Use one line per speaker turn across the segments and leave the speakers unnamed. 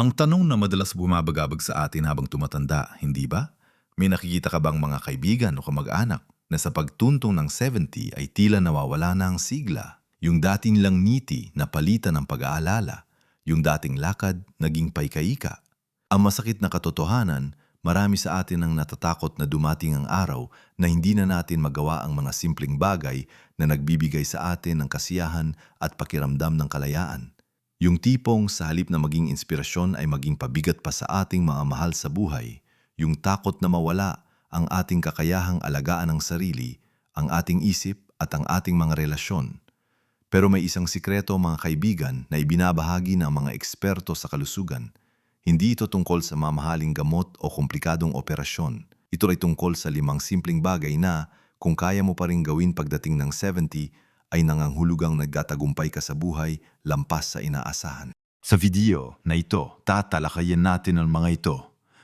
Ang tanong na madalas bumabagabag sa atin habang tumatanda, hindi ba? May nakikita ka bang mga kaibigan o kamag-anak na sa pagtuntong ng 70 ay tila nawawala na ang sigla? Yung dating lang ngiti na palitan ng pag-aalala, yung dating lakad naging paikaika. Ang masakit na katotohanan, marami sa atin ang natatakot na dumating ang araw na hindi na natin magawa ang mga simpleng bagay na nagbibigay sa atin ng kasiyahan at pakiramdam ng kalayaan. Yung tipong sa halip na maging inspirasyon ay maging pabigat pa sa ating mga mahal sa buhay, yung takot na mawala ang ating kakayahang alagaan ng sarili, ang ating isip at ang ating mga relasyon. Pero may isang sikreto mga kaibigan na ibinabahagi ng mga eksperto sa kalusugan. Hindi ito tungkol sa mamahaling gamot o komplikadong operasyon. Ito ay tungkol sa limang simpleng bagay na, kung kaya mo pa rin gawin pagdating ng 70, ay nanganghulugang nagtatagumpay ka sa buhay lampas sa inaasahan. Sa video na ito, tatalakayin natin ang mga ito.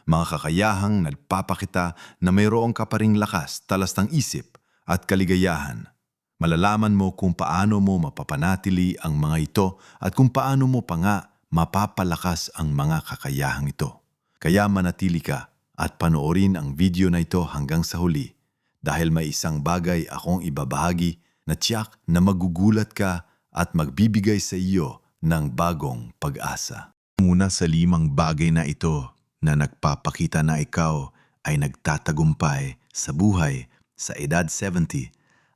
Mga kakayahang nagpapakita na mayroong ka pa ring lakas, talas ng isip at kaligayahan. Malalaman mo kung paano mo mapapanatili ang mga ito at kung paano mo pa nga mapapalakas ang mga kakayahang ito. Kaya manatili ka at panoorin ang video na ito hanggang sa huli dahil may isang bagay akong ibabahagi na tiyak na magugulat ka at magbibigay sa iyo ng bagong pag-asa. Muna sa limang bagay na ito na nagpapakita na ikaw ay nagtatagumpay sa buhay sa edad 70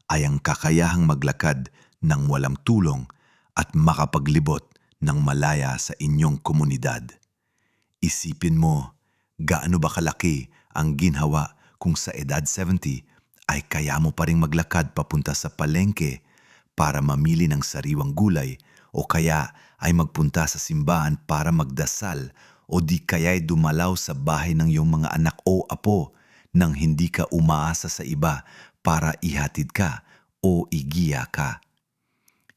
ay ang kakayahang maglakad ng walang tulong at makapaglibot ng malaya sa inyong komunidad. Isipin mo, gaano ba kalaki ang ginhawa kung sa edad 70 ay kaya mo pa rin maglakad papunta sa palengke para mamili ng sariwang gulay o kaya ay magpunta sa simbahan para magdasal o di kaya'y dumalaw sa bahay ng iyong mga anak o apo nang hindi ka umaasa sa iba para ihatid ka o igiya ka.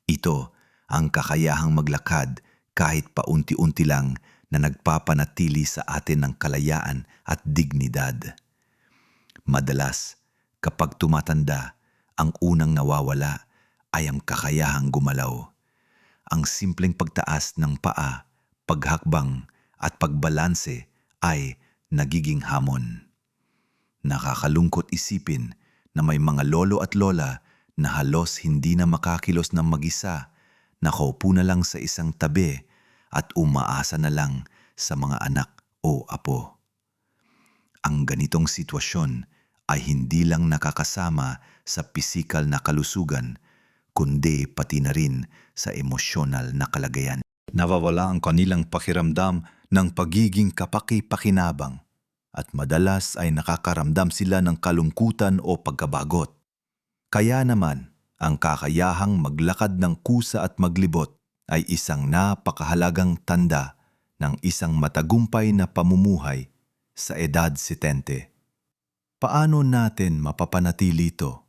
Ito ang kakayahang maglakad kahit paunti-unti lang na nagpapanatili sa atin ng kalayaan at dignidad. Madalas, kapag tumatanda, ang unang nawawala ay ang kakayahang gumalaw. Ang simpleng pagtaas ng paa, paghakbang at pagbalanse ay nagiging hamon. Nakakalungkot isipin na may mga lolo at lola na halos hindi na makakilos ng mag-isa, nakaupo na lang sa isang tabi at umaasa na lang sa mga anak o apo. Ang ganitong sitwasyon ay hindi lang nakakasama sa pisikal na kalusugan, kundi pati na rin sa emosyonal na kalagayan. Nawawala ang kanilang pakiramdam ng pagiging kapaki-pakinabang at madalas ay nakakaramdam sila ng kalungkutan o pagkabagot. Kaya naman, ang kakayahang maglakad ng kusa at maglibot ay isang napakahalagang tanda ng isang matagumpay na pamumuhay sa edad 70. Paano natin mapapanatili ito?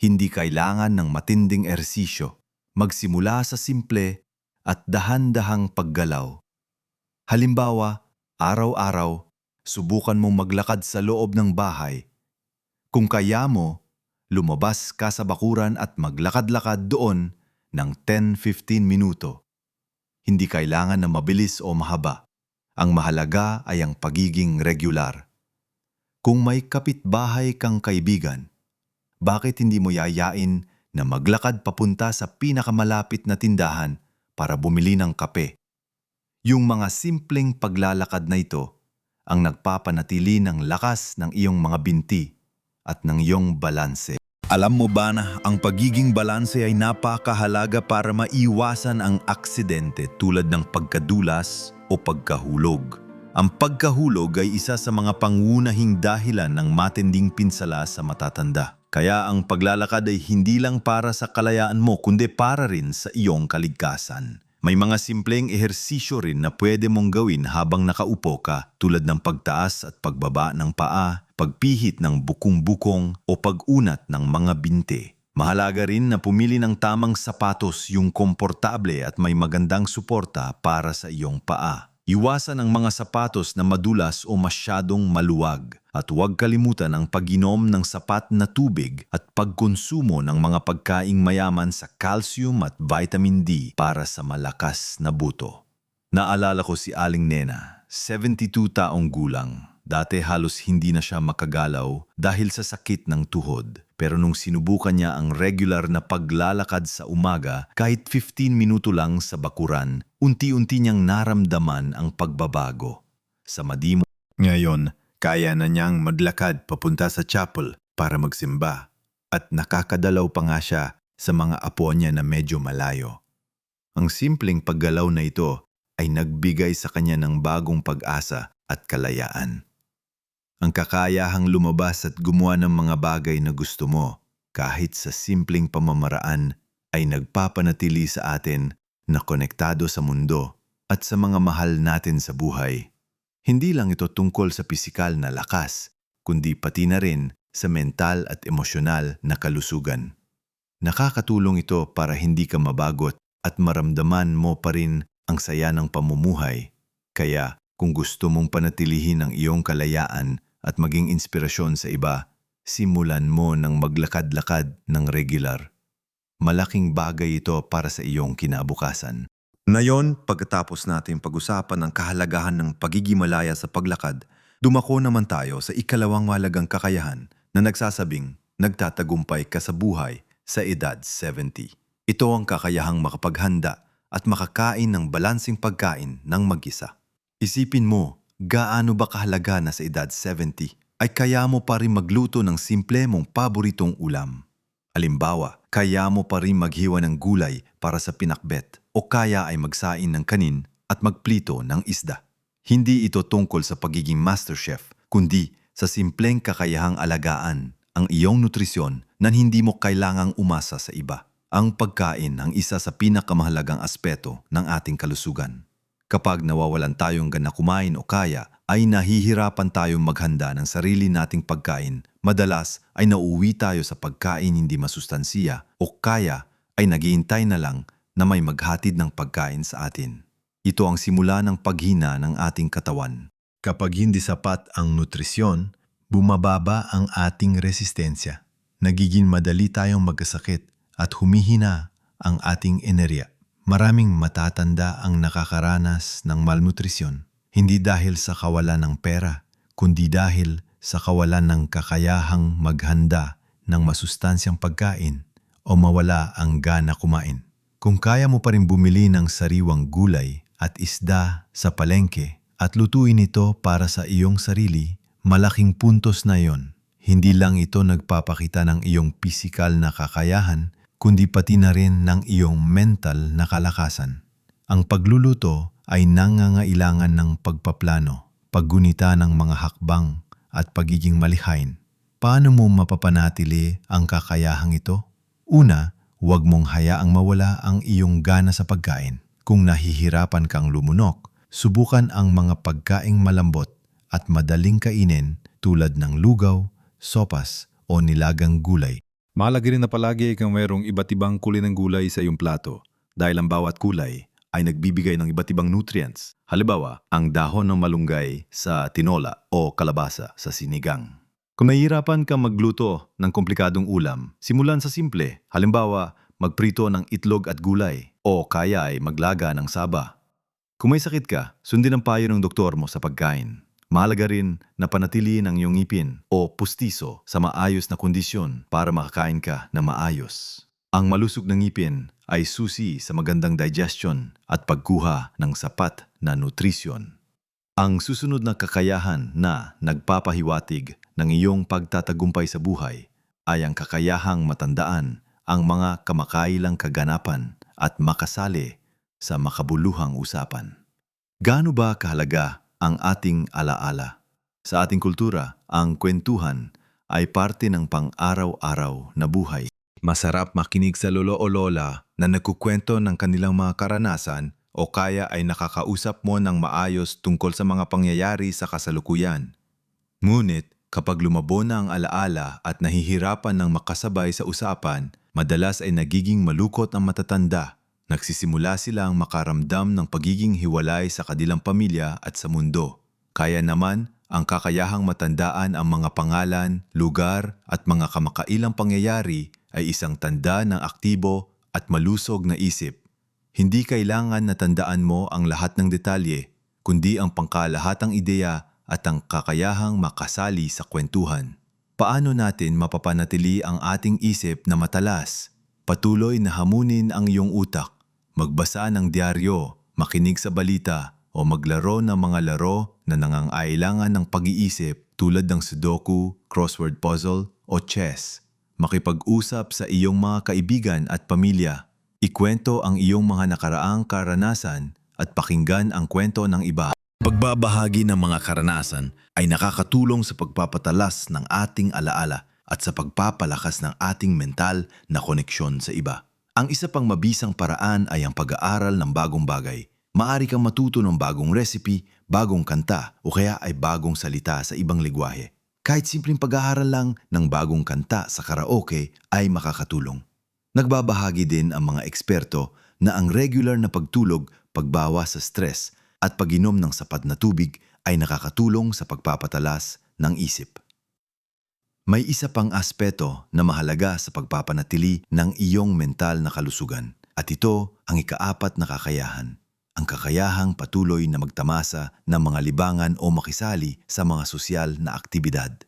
Hindi kailangan ng matinding ersisyo. Magsimula sa simple at dahan-dahang paggalaw. Halimbawa, araw-araw, subukan mong maglakad sa loob ng bahay. Kung kaya mo, lumabas ka sa bakuran at maglakad-lakad doon ng 10-15 minuto. Hindi kailangan na mabilis o mahaba. Ang mahalaga ay ang pagiging regular. Kung may kapitbahay kang kaibigan, bakit hindi mo yayain na maglakad papunta sa pinakamalapit na tindahan para bumili ng kape? Yung mga simpleng paglalakad na ito ang nagpapanatili ng lakas ng iyong mga binti at ng iyong balanse. Alam mo ba na ang pagiging balanse ay napakahalaga para maiwasan ang aksidente tulad ng pagkadulas o pagkahulog? Ang pagkahulog ay isa sa mga pangunahing dahilan ng matinding pinsala sa matatanda. Kaya ang paglalakad ay hindi lang para sa kalayaan mo kundi para rin sa iyong kaligtasan. May mga simpleng ehersisyo rin na pwede mong gawin habang nakaupo ka tulad ng pagtaas at pagbaba ng paa, pagpihit ng bukong-bukong o pag-unat ng mga binte. Mahalaga rin na pumili ng tamang sapatos yung komportable at may magandang suporta para sa iyong paa. Iwasan ang mga sapatos na madulas o masyadong maluwag at huwag kalimutan ang pag-inom ng sapat na tubig at pagkonsumo ng mga pagkaing mayaman sa calcium at vitamin D para sa malakas na buto. Naalala ko si Aling Nena, 72 taong gulang. Dati halos hindi na siya makagalaw dahil sa sakit ng tuhod. Pero nung sinubukan niya ang regular na paglalakad sa umaga, kahit 15 minuto lang sa bakuran, unti-unti niyang naramdaman ang pagbabago. Sa madimo ngayon, kaya na niyang maglakad papunta sa chapel para magsimba at nakakadalaw pa nga siya sa mga apo niya na medyo malayo. Ang simpleng paggalaw na ito ay nagbigay sa kanya ng bagong pag-asa at kalayaan. Ang kakayahang lumabas at gumawa ng mga bagay na gusto mo kahit sa simpleng pamamaraan ay nagpapanatili sa atin na konektado sa mundo at sa mga mahal natin sa buhay. Hindi lang ito tungkol sa pisikal na lakas, kundi pati na rin sa mental at emosyonal na kalusugan. Nakakatulong ito para hindi ka mabagot at maramdaman mo pa rin ang saya ng pamumuhay. Kaya kung gusto mong panatilihin ang iyong kalayaan at maging inspirasyon sa iba, simulan mo ng maglakad-lakad ng regular. Malaking bagay ito para sa iyong kinabukasan.
Ngayon, pagkatapos natin pag-usapan ang kahalagahan ng pagiging malaya sa paglakad, dumako naman tayo sa ikalawang malagang kakayahan na nagsasabing nagtatagumpay ka sa buhay sa edad 70. Ito ang kakayahang makapaghanda at makakain ng balansing pagkain ng mag-isa. Isipin mo, gaano ba kahalaga na sa edad 70 ay kaya mo pa rin magluto ng simple mong paboritong ulam. Alimbawa, kaya mo pa rin maghiwa ng gulay para sa pinakbet o kaya ay magsain ng kanin at magplito ng isda. Hindi ito tungkol sa pagiging master chef, kundi sa simpleng kakayahang alagaan ang iyong nutrisyon na hindi mo kailangang umasa sa iba. Ang pagkain ang isa sa pinakamahalagang aspeto ng ating kalusugan. Kapag nawawalan tayong gana kumain o kaya, ay nahihirapan tayong maghanda ng sarili nating pagkain. Madalas ay nauwi tayo sa pagkain hindi masustansiya o kaya ay nagiintay na lang na may maghatid ng pagkain sa atin. Ito ang simula ng paghina ng ating katawan.
Kapag hindi sapat ang nutrisyon, bumababa ang ating resistensya. Nagiging madali tayong magkasakit at humihina ang ating enerya. Maraming matatanda ang nakakaranas ng malnutrisyon, hindi dahil sa kawalan ng pera, kundi dahil sa kawalan ng kakayahang maghanda ng masustansyang pagkain o mawala ang gana kumain. Kung kaya mo pa rin bumili ng sariwang gulay at isda sa palengke at lutuin ito para sa iyong sarili, malaking puntos na yon. Hindi lang ito nagpapakita ng iyong pisikal na kakayahan, kundi pati na rin ng iyong mental na kalakasan. Ang pagluluto ay nangangailangan ng pagpaplano, paggunita ng mga hakbang at pagiging malihain. Paano mo mapapanatili ang kakayahang ito? Una, huwag mong hayaang mawala ang iyong gana sa pagkain. Kung nahihirapan kang lumunok, subukan ang mga pagkaing malambot at madaling kainin tulad ng lugaw, sopas o nilagang gulay.
Mahalaga rin na palagi kang mayroong iba't ibang kulay ng gulay sa iyong plato dahil ang bawat kulay ay nagbibigay ng iba't ibang nutrients. Halimbawa, ang dahon ng malunggay sa tinola o kalabasa sa sinigang. Kung nahihirapan ka magluto ng komplikadong ulam, simulan sa simple. Halimbawa, magprito ng itlog at gulay o kaya ay maglaga ng saba. Kung may sakit ka, sundin ang payo ng doktor mo sa pagkain. Mahalaga rin na panatiliin ang iyong ngipin o pustiso sa maayos na kondisyon para makakain ka na maayos. Ang malusog na ngipin ay susi sa magandang digestion at pagkuha ng sapat na nutrisyon. Ang susunod na kakayahan na nagpapahiwatig ng iyong pagtatagumpay sa buhay ay ang kakayahang matandaan ang mga kamakailang kaganapan at makasali sa makabuluhang usapan. Gaano ba kahalaga ang ating alaala? Sa ating kultura, ang kwentuhan ay parte ng pang-araw-araw na buhay. Masarap makinig sa lolo o lola na nagkukwento ng kanilang mga karanasan o kaya ay nakakausap mo ng maayos tungkol sa mga pangyayari sa kasalukuyan. Ngunit kapag lumabo na ang alaala at nahihirapan ng makasabay sa usapan, madalas ay nagiging malukot ang matatanda. Nagsisimula silang makaramdam ng pagiging hiwalay sa kanilang pamilya at sa mundo. Kaya naman, ang kakayahang matandaan ang mga pangalan, lugar at mga kamakailang pangyayari ay isang tanda ng aktibo at malusog na isip. Hindi kailangan na tandaan mo ang lahat ng detalye, kundi ang pangkalahatang ideya at ang kakayahang makasali sa kwentuhan. Paano natin mapapanatili ang ating isip na matalas? Patuloy na hamunin ang iyong utak, magbasa ng diaryo, makinig sa balita, o maglaro ng mga laro na nangangailangan ng pag-iisip tulad ng Sudoku, crossword puzzle, o chess. Makipag-usap sa iyong mga kaibigan at pamilya. Ikwento ang iyong mga nakaraang karanasan at pakinggan ang kwento ng iba. Pagbabahagi ng mga karanasan ay nakakatulong sa pagpapatalas ng ating alaala at sa pagpapalakas ng ating mental na koneksyon sa iba. Ang isa pang mabisang paraan ay ang pag-aaral ng bagong bagay. Maari kang matuto ng bagong recipe, bagong kanta o kaya ay bagong salita sa ibang ligwahe. Kahit simpleng pag-aaral lang ng bagong kanta sa karaoke ay makakatulong. Nagbabahagi din ang mga eksperto na ang regular na pagtulog, pagbawas sa stress at pag-inom ng sapat na tubig ay nakakatulong sa pagpapatalas ng isip. May isa pang aspeto na mahalaga sa pagpapanatili ng iyong mental na kalusugan at ito ang ikaapat na kakayahan. Ang kakayahang patuloy na magtamasa ng mga libangan o makisali sa mga sosyal na aktibidad.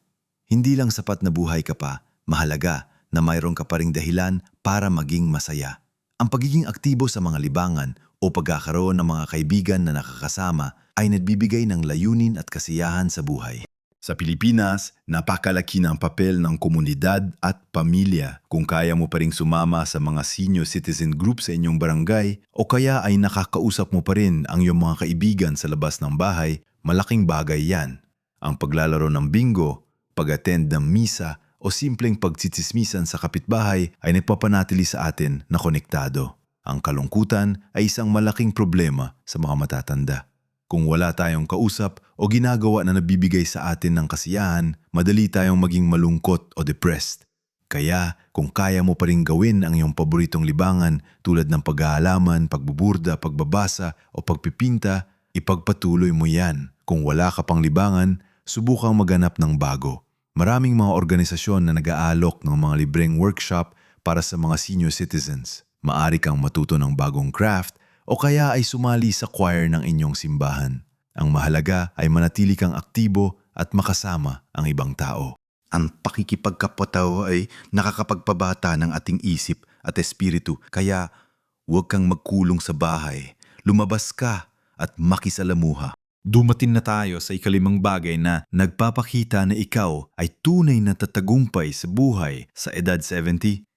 Hindi lang sapat na buhay ka pa, mahalaga na mayroon ka pa ring dahilan para maging masaya. Ang pagiging aktibo sa mga libangan o pagkakaroon ng mga kaibigan na nakakasama ay nagbibigay ng layunin at kasiyahan sa buhay. Sa Pilipinas, napakalaki ng papel ng komunidad at pamilya kung kaya mo pa ring sumama sa mga senior citizen group sa inyong barangay o kaya ay nakakausap mo pa rin ang iyong mga kaibigan sa labas ng bahay, malaking bagay yan. Ang paglalaro ng bingo, pag-attend ng misa o simpleng pagtsitsismisan sa kapitbahay ay nagpapanatili sa atin na konektado. Ang kalungkutan ay isang malaking problema sa mga matatanda. Kung wala tayong kausap o ginagawa na nabibigay sa atin ng kasiyahan, madali tayong maging malungkot o depressed. Kaya kung kaya mo pa rin gawin ang iyong paboritong libangan tulad ng pag-aalaman, pagbuburda, pagbabasa o pagpipinta, ipagpatuloy mo yan. Kung wala ka pang libangan, subukang maganap ng bago. Maraming mga organisasyon na nag-aalok ng mga libreng workshop para sa mga senior citizens. Maari kang matuto ng bagong craft o kaya ay sumali sa choir ng inyong simbahan. Ang mahalaga ay manatili kang aktibo at makasama ang ibang tao. Ang pakikipagkapataw ay nakakapagpabata ng ating isip at espiritu kaya huwag kang magkulong sa bahay. Lumabas ka at makisalamuha. Dumating na tayo sa ikalimang bagay na nagpapakita na ikaw ay tunay na tatagumpay sa buhay sa edad 70.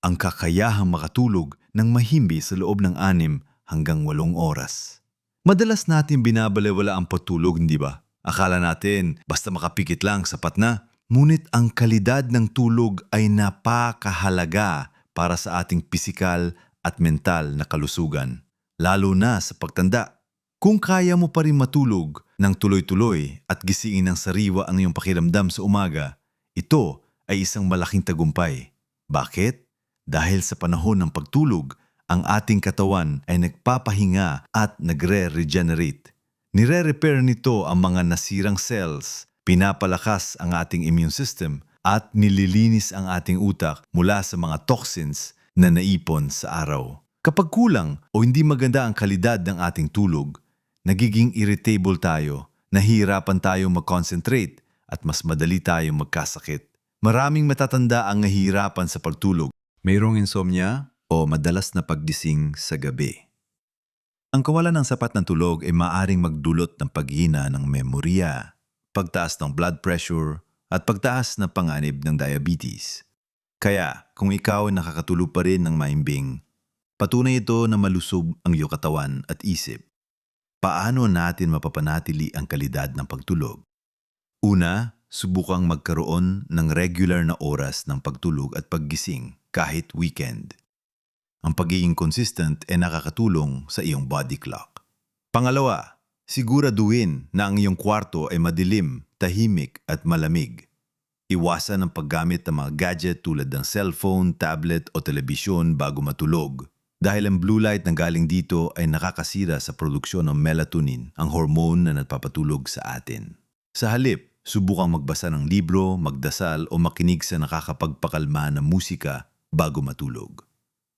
Ang kakayahang makatulog ng mahimbi sa loob ng anim hanggang walong oras. Madalas natin binabalewala ang patulog, hindi ba? Akala natin basta makapikit lang sapat na. Ngunit ang kalidad ng tulog ay napakahalaga para sa ating pisikal at mental na kalusugan. Lalo na sa pagtanda. Kung kaya mo pa rin matulog ng tuloy-tuloy at gisingin ng sariwa ang iyong pakiramdam sa umaga, ito ay isang malaking tagumpay. Bakit? Dahil sa panahon ng pagtulog, ang ating katawan ay nagpapahinga at nagre-regenerate. Nire-repair nito ang mga nasirang cells, pinapalakas ang ating immune system at nililinis ang ating utak mula sa mga toxins na naipon sa araw. Kapag kulang o hindi maganda ang kalidad ng ating tulog, nagiging irritable tayo, nahihirapan tayong mag-concentrate at mas madali tayong magkasakit. Maraming matatanda ang nahihirapan sa pagtulog. Mayroong insomnia o madalas na paggising sa gabi. Ang kawalan ng sapat ng tulog ay maaring magdulot ng paghina ng memorya, pagtaas ng blood pressure, at pagtaas ng panganib ng diabetes. Kaya kung ikaw ay nakakatulog pa rin ng maimbing, patunay ito na malusog ang iyong katawan at isip. Paano natin mapapanatili ang kalidad ng pagtulog? Una, subukang magkaroon ng regular na oras ng pagtulog at paggising kahit weekend. Ang pagiging consistent ay nakakatulong sa iyong body clock. Pangalawa, siguraduhin na ang iyong kwarto ay madilim, tahimik at malamig. Iwasan ang paggamit ng mga gadget tulad ng cellphone, tablet o telebisyon bago matulog. Dahil ang blue light na galing dito ay nakakasira sa produksyon ng melatonin, ang hormone na nagpapatulog sa atin. Sa halip, subukang magbasa ng libro, magdasal o makinig sa nakakapagpakalma na musika bago matulog.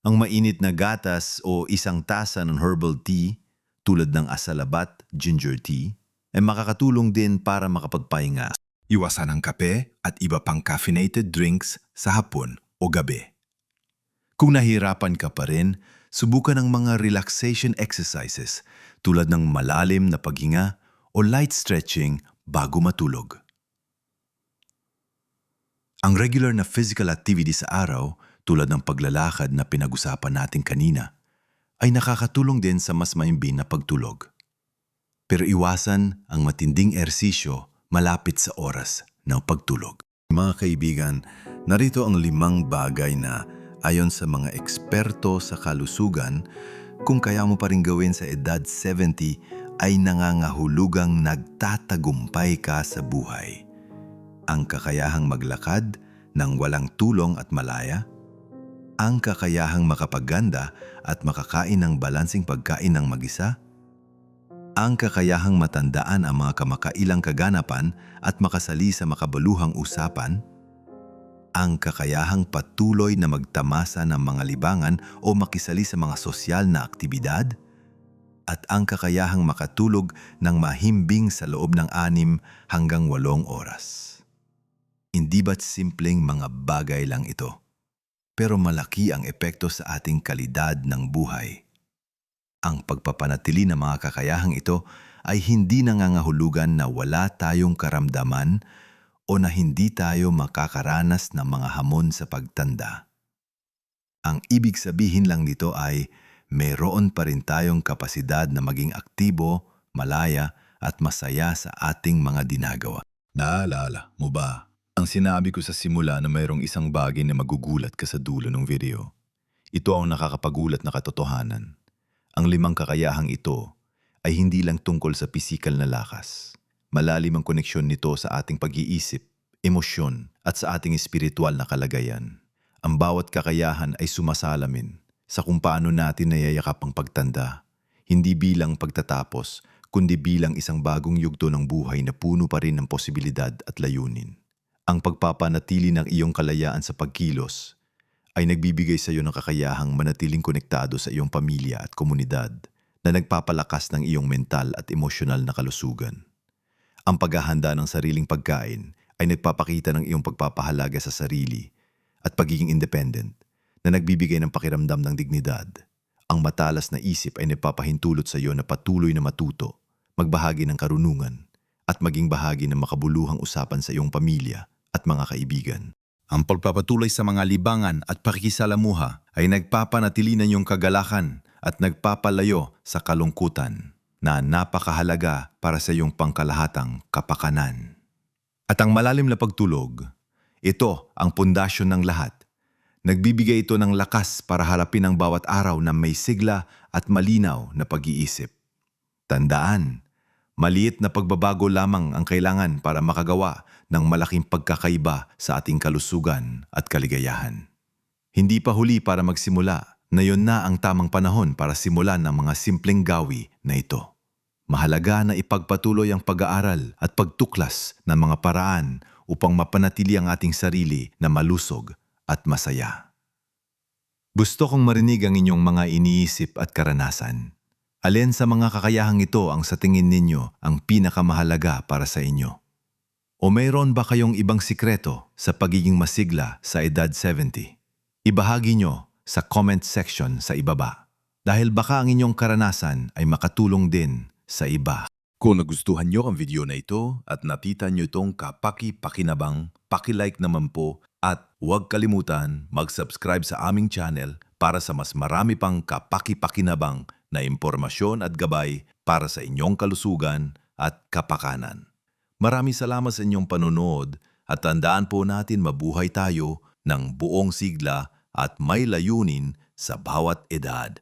Ang mainit na gatas o isang tasa ng herbal tea tulad ng asalabat, ginger tea, ay makakatulong din para makapagpahinga.
Iwasan ang kape at iba pang caffeinated drinks sa hapon o gabi.
Kung nahirapan ka pa rin, subukan ang mga relaxation exercises tulad ng malalim na paghinga o light stretching bago matulog. Ang regular na physical activity sa araw tulad ng paglalakad na pinag-usapan natin kanina ay nakakatulong din sa mas maimbing na pagtulog. Pero iwasan ang matinding ersisyo malapit sa oras ng pagtulog. Mga kaibigan, narito ang limang bagay na ayon sa mga eksperto sa kalusugan, kung kaya mo pa rin gawin sa edad 70 ay nangangahulugang nagtatagumpay ka sa buhay. Ang kakayahang maglakad ng walang tulong at malaya, ang kakayahang makapaganda at makakain ng balansing pagkain ng mag-isa, ang kakayahang matandaan ang mga kamakailang kaganapan at makasali sa makabaluhang usapan, ang kakayahang patuloy na magtamasa ng mga libangan o makisali sa mga sosyal na aktibidad, at ang kakayahang makatulog ng mahimbing sa loob ng anim hanggang walong oras. Hindi ba't simpleng mga bagay lang ito? Pero malaki ang epekto sa ating kalidad ng buhay. Ang pagpapanatili ng mga kakayahang ito ay hindi nangangahulugan na wala tayong karamdaman o na hindi tayo makakaranas ng mga hamon sa pagtanda. Ang ibig sabihin lang nito ay mayroon pa rin tayong kapasidad na maging aktibo, malaya at masaya sa ating mga dinagawa.
Naalala mo ba ang sinabi ko sa simula na mayroong isang bagay na magugulat ka sa dulo ng video? Ito ang nakakapagulat na katotohanan. Ang limang kakayahang ito ay hindi lang tungkol sa pisikal na lakas. Malalim ang koneksyon nito sa ating pag-iisip, emosyon at sa ating espiritual na kalagayan. Ang bawat kakayahan ay sumasalamin sa kung paano natin nayayakap ang pagtanda, hindi bilang pagtatapos, kundi bilang isang bagong yugto ng buhay na puno pa rin ng posibilidad at layunin. Ang pagpapanatili ng iyong kalayaan sa pagkilos ay nagbibigay sa iyo ng kakayahang manatiling konektado sa iyong pamilya at komunidad na nagpapalakas ng iyong mental at emosyonal na kalusugan. Ang paghahanda ng sariling pagkain ay nagpapakita ng iyong pagpapahalaga sa sarili at pagiging independent na nagbibigay ng pakiramdam ng dignidad. Ang matalas na isip ay nagpapahintulot sa iyo na patuloy na matuto, magbahagi ng karunungan, at maging bahagi ng makabuluhang usapan sa iyong pamilya mga kaibigan. Ang pagpapatuloy sa mga libangan at pakikisalamuha ay nagpapanatili ng iyong kagalakan at nagpapalayo sa kalungkutan na napakahalaga para sa iyong pangkalahatang kapakanan. At ang malalim na pagtulog, ito ang pundasyon ng lahat. Nagbibigay ito ng lakas para harapin ang bawat araw na may sigla at malinaw na pag-iisip. Tandaan, maliit na pagbabago lamang ang kailangan para makagawa ng malaking pagkakaiba sa ating kalusugan at kaligayahan. Hindi pa huli para magsimula na yon na ang tamang panahon para simulan ng mga simpleng gawi na ito. Mahalaga na ipagpatuloy ang pag-aaral at pagtuklas ng mga paraan upang mapanatili ang ating sarili na malusog at masaya. Gusto kong marinig ang inyong mga iniisip at karanasan. Alin sa mga kakayahang ito ang sa tingin ninyo ang pinakamahalaga para sa inyo? O mayroon ba kayong ibang sikreto sa pagiging masigla sa edad 70? Ibahagi nyo sa comment section sa ibaba dahil baka ang inyong karanasan ay makatulong din sa iba. Kung nagustuhan nyo ang video na ito at natita nyo itong kapaki-pakinabang, pakilike naman po at huwag kalimutan mag-subscribe sa aming channel para sa mas marami pang kapaki-pakinabang na impormasyon at gabay para sa inyong kalusugan at kapakanan. Maraming salamat sa inyong panonood at tandaan po natin mabuhay tayo ng buong sigla at may layunin sa bawat edad.